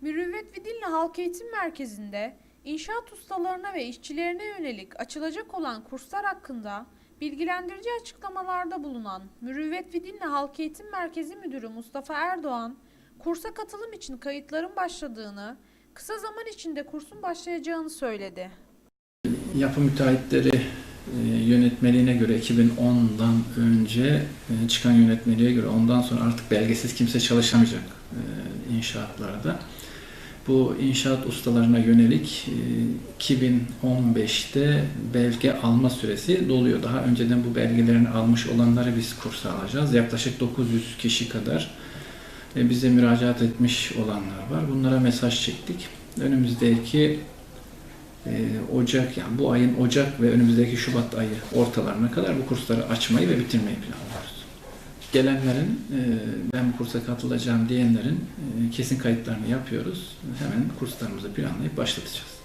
Mürüvvet ve Dilli Halk Eğitim Merkezi'nde inşaat ustalarına ve işçilerine yönelik açılacak olan kurslar hakkında bilgilendirici açıklamalarda bulunan Mürüvvet ve Dilli Halk Eğitim Merkezi Müdürü Mustafa Erdoğan, kursa katılım için kayıtların başladığını, kısa zaman içinde kursun başlayacağını söyledi. Yapı müteahhitleri e, yönetmeliğine göre 2010'dan önce e, çıkan yönetmeliğe göre ondan sonra artık belgesiz kimse çalışamayacak e, inşaatlarda. Bu inşaat ustalarına yönelik e, 2015'te belge alma süresi doluyor. Daha önceden bu belgelerini almış olanları biz kursa alacağız. Yaklaşık 900 kişi kadar e, bize müracaat etmiş olanlar var. Bunlara mesaj çektik. Önümüzdeki ee, Ocak yani bu ayın Ocak ve önümüzdeki Şubat ayı ortalarına kadar bu kursları açmayı ve bitirmeyi planlıyoruz. Gelenlerin e, ben kursa katılacağım diyenlerin e, kesin kayıtlarını yapıyoruz. Hemen kurslarımızı planlayıp başlatacağız.